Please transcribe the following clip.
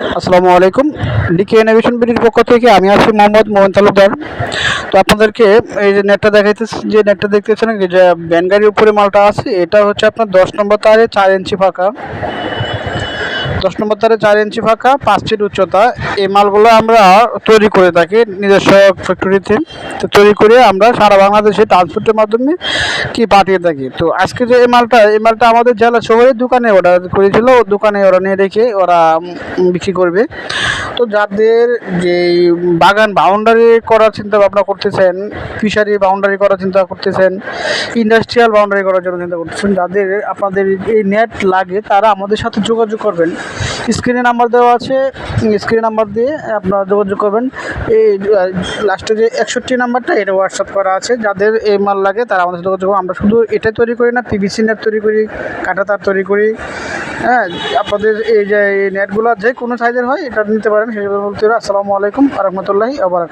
আসসালামু আলাইকুম। Decay innovation বিডির পক্ষ থেকে আমি আছি মোহাম্মদ মোহন তালুকদার। তো আপনাদেরকে এই যে নেটটা দেখাইতেছি, যে নেটটা দেখতেছেন যে ব্যানগাড়ির উপরে মালটা আছে, এটা হচ্ছে আপনার দশ নম্বর তারে চার ইঞ্চি ফাঁকা। দশ নম্বর তারে চার ইঞ্চি ফাঁকা, পাঁচ ফিট উচ্চতা। এই মালগুলো আমরা তৈরি করে থাকি নিজস্ব ফ্যাক্টরিতে তো। তৈরি করে আমরা সারা বাংলাদেশে ট্রান্সপোর্টের মাধ্যমে কি পাঠিয়ে থাকি। তো আজকে যে এই মালটা এই মালটা আমাদের জেলা শহরের দোকানে অর্ডার করেছিল। দোকানে ওরা নিয়ে রেখে ওরা বিক্রি করবে। তো যাদের যে বাগান বাউন্ডারি করার চিন্তা ভাবনা করতেছেন ফিশারি বাউন্ডারি করার চিন্তা করতেছেন ইন্ডাস্ট্রিয়াল বাউন্ডারি করার জন্য চিন্তা করতেছেন, যাদের আপনাদের এই নেট লাগে, তারা আমাদের সাথে যোগাযোগ করবেন। স্ক্রিনে নাম্বার দেওয়া আছে স্ক্রিন নাম্বার দিয়ে আপনারা যোগাযোগ করবেন। এই লাস্টে যে একষট্টি নাম্বারটা, এটা হোয়াটসঅ্যাপ করা আছে। যাদের এই মাল লাগে, তারা আমাদের যোগাযোগ। আমরা শুধু এটা তৈরি করি না পিভিসি নেট তৈরি করি, কাঁটা তার তৈরি করি। হ্যাঁ আপনাদের এই যে নেটগুলো যে কোনো সাইজের হয়, এটা নিতে পারেন। সেই আসসালামু আলাইকুম রহমতুল্লাহি আবার